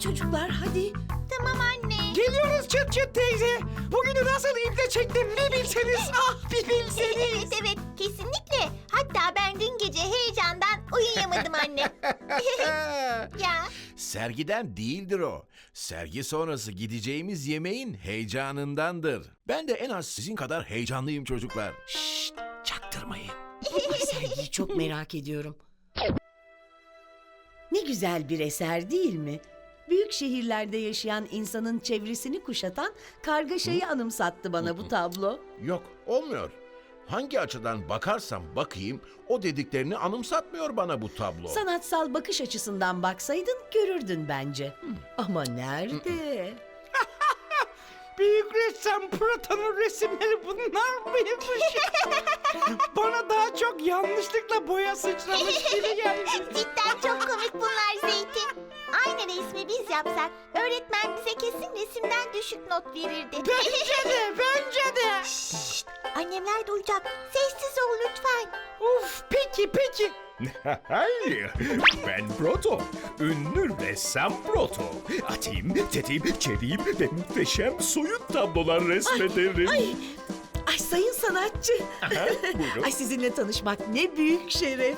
çocuklar hadi. Tamam anne. Geliyoruz çıt çıt teyze. Bugünü nasıl iple çektim bir bilseniz. Ah bir bilseniz. evet evet kesinlikle. Hatta ben dün gece heyecandan uyuyamadım anne. ya Sergiden değildir o. Sergi sonrası gideceğimiz yemeğin heyecanındandır. Ben de en az sizin kadar heyecanlıyım çocuklar. Şşt, çaktırmayın. Ay, sergiyi çok merak ediyorum. Ne güzel bir eser değil mi? Büyük şehirlerde yaşayan insanın çevresini kuşatan kargaşayı anımsattı bana bu tablo. Yok, olmuyor. Hangi açıdan bakarsam bakayım o dediklerini anımsatmıyor bana bu tablo. Sanatsal bakış açısından baksaydın görürdün bence. Ama nerede? Büyük ressam Proton'un resimleri bunlar mıymış? Bana daha çok yanlışlıkla boya sıçramış gibi geldi. cidden çok komik bunlar Zeytin. Aynı resmi biz yapsak öğretmen bize kesin resimden düşük not verirdi. Bence de, bence de. Şşt, annemler duyacak. Sessiz ol lütfen. Uf, peki peki. Hayır, ben Proto. Ünlü ressam Proto. Atayım, tetiğim, çeviğim ve muhteşem soyut tablolar resmederim. Ay, ay sayın sanatçı. Aha, buyurun. Ay sizinle tanışmak ne büyük şeref.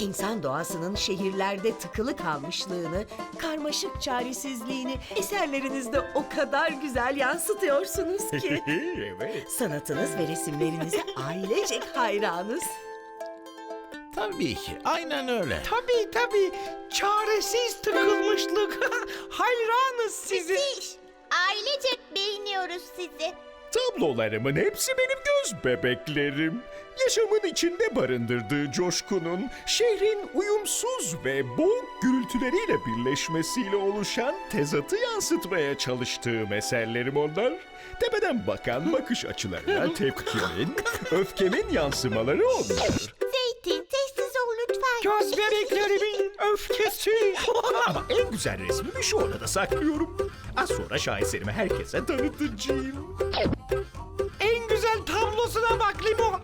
İnsan doğasının şehirlerde tıkılı kalmışlığını, karmaşık çaresizliğini eserlerinizde o kadar güzel yansıtıyorsunuz ki. evet. Sanatınız ve resimlerinize ailecek hayranız. Tabii ki, aynen öyle. Tabii tabii. Çaresiz tıkılmışlık. Hayranız size. Müthiş. Ailecek beğeniyoruz sizi. Tablolarımın hepsi benim göz bebeklerim. Yaşamın içinde barındırdığı coşkunun, şehrin uyumsuz ve boğuk gürültüleriyle birleşmesiyle oluşan tezatı yansıtmaya çalıştığım eserlerim onlar. Tepeden bakan bakış açılarına tepkimin, öfkemin yansımaları onlar. Zeytin sessiz ol lütfen. Göz bebeklerimin öfkesi. Ama en güzel resmimi şu odada saklıyorum. Az sonra şaheserimi herkese tanıtacağım. En güzel tablosuna bak Limon.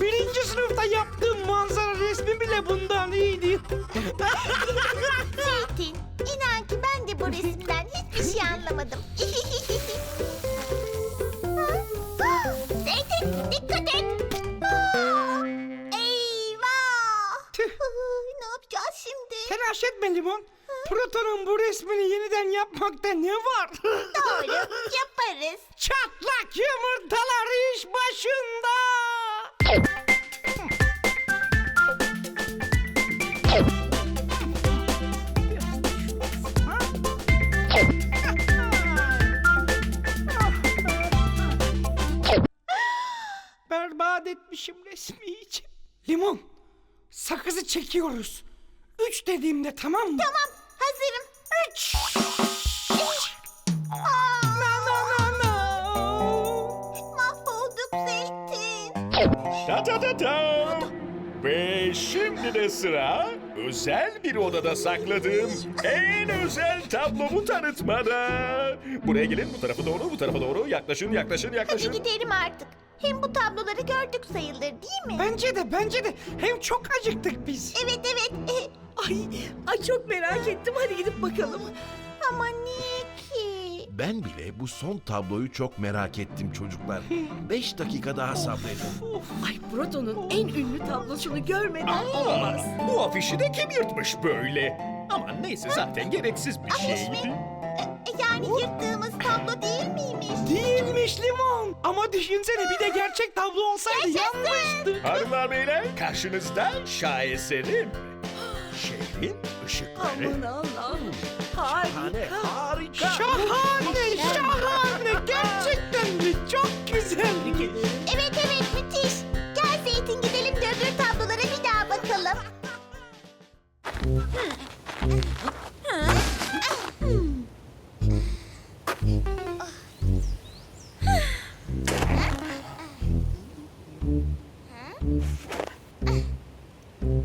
Birinci sınıfta yaptığım manzara resmi bile bundan iyiydi. yapmakta ne var? Doğru yaparız. Çatlak yumurtalar iş başında. Berbat etmişim resmi için. Limon, sakızı çekiyoruz. Üç dediğimde tamam mı? Tamam hazırım. Ta ta ta ta. Ve şimdi de sıra özel bir odada sakladığım en özel tablomu tanıtmada. Buraya gelin bu tarafa doğru bu tarafa doğru yaklaşın yaklaşın Hadi yaklaşın. gidelim artık. Hem bu tabloları gördük sayılır değil mi? Bence de bence de. Hem çok acıktık biz. Evet evet. Ay, ay çok merak ettim. Hadi gidip bakalım. Ama niye? Ben bile bu son tabloyu çok merak ettim çocuklar. Beş dakika daha sabredin. Ay Proto'nun en ünlü tablosunu görmeden olmaz. Bu afişi de kim yırtmış böyle? Aman neyse zaten gereksiz bir Afiş şeydi. mi? E, Yani yırttığımız tablo değil miymiş? Değilmiş limon. Ama düşünsene bir de gerçek tablo olsaydı yanmıştı. Hanımlar beyler karşınızda şaheserim. Şehrin ışıkları. Aman Allah'ım. Harika. harika. Şahane. うん。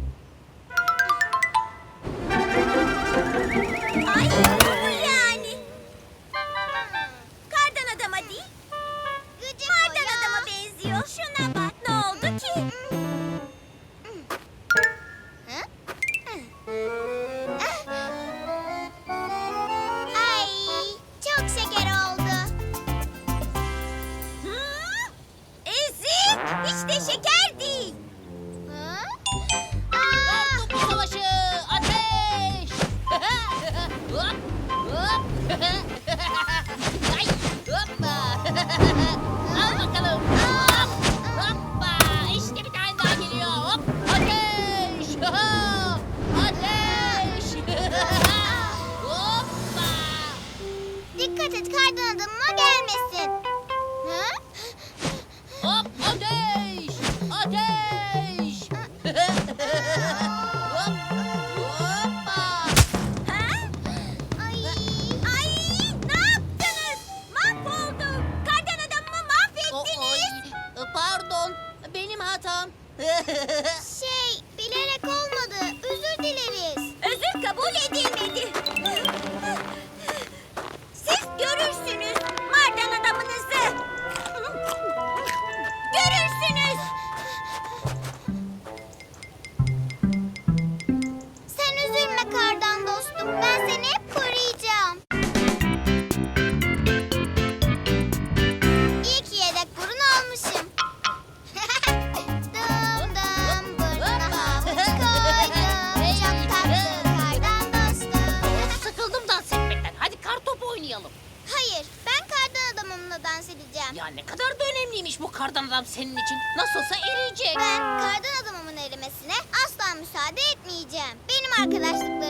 kardan adam senin için nasıl olsa eriyecek. Ben kardan adamımın erimesine asla müsaade etmeyeceğim. Benim arkadaşlıklarım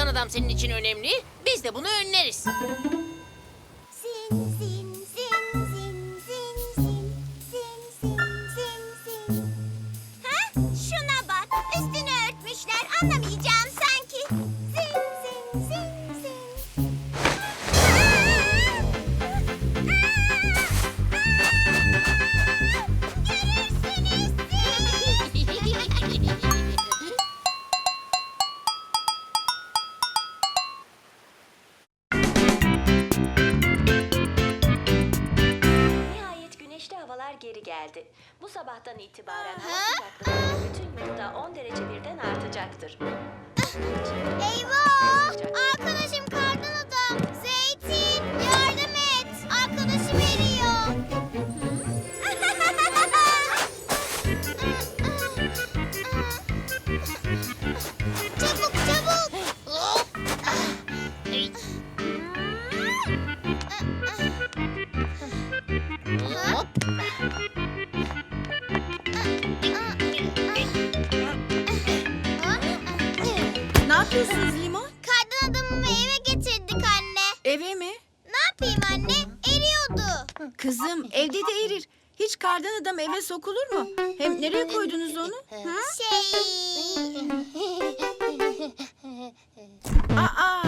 Sıradan adam senin için önemli. Biz de bunu önleriz. sabahtan itibaren hava sıcaklığı bütün yurtta 10 derece birden artacaktır. adam eve sokulur mu? Hem nereye koydunuz onu? Ha? Şey... Aa!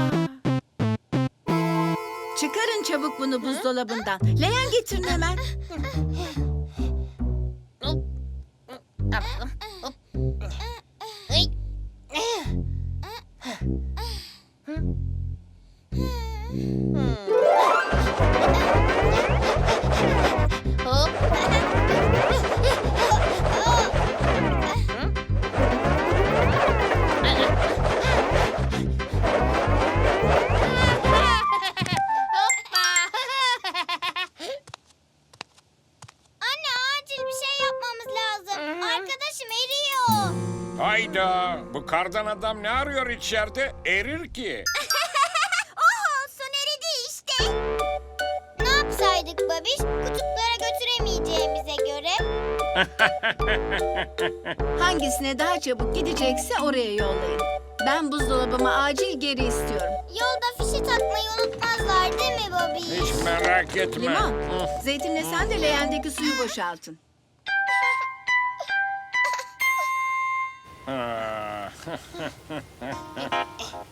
Çıkarın çabuk bunu buzdolabından. Leğen getirin hemen. Hmm. arkadaşım eriyor. Hayda bu kardan adam ne arıyor içeride? Erir ki. oh olsun eridi işte. Ne yapsaydık babiş? Kutuplara götüremeyeceğimize göre. Hangisine daha çabuk gidecekse oraya yollayın. Ben buzdolabımı acil geri istiyorum. Yolda fişi takmayı unutmazlar değil mi babiş? Hiç merak etme. Limon, zeytinle sen de leğendeki suyu boşaltın. Ha ha ha ha ha.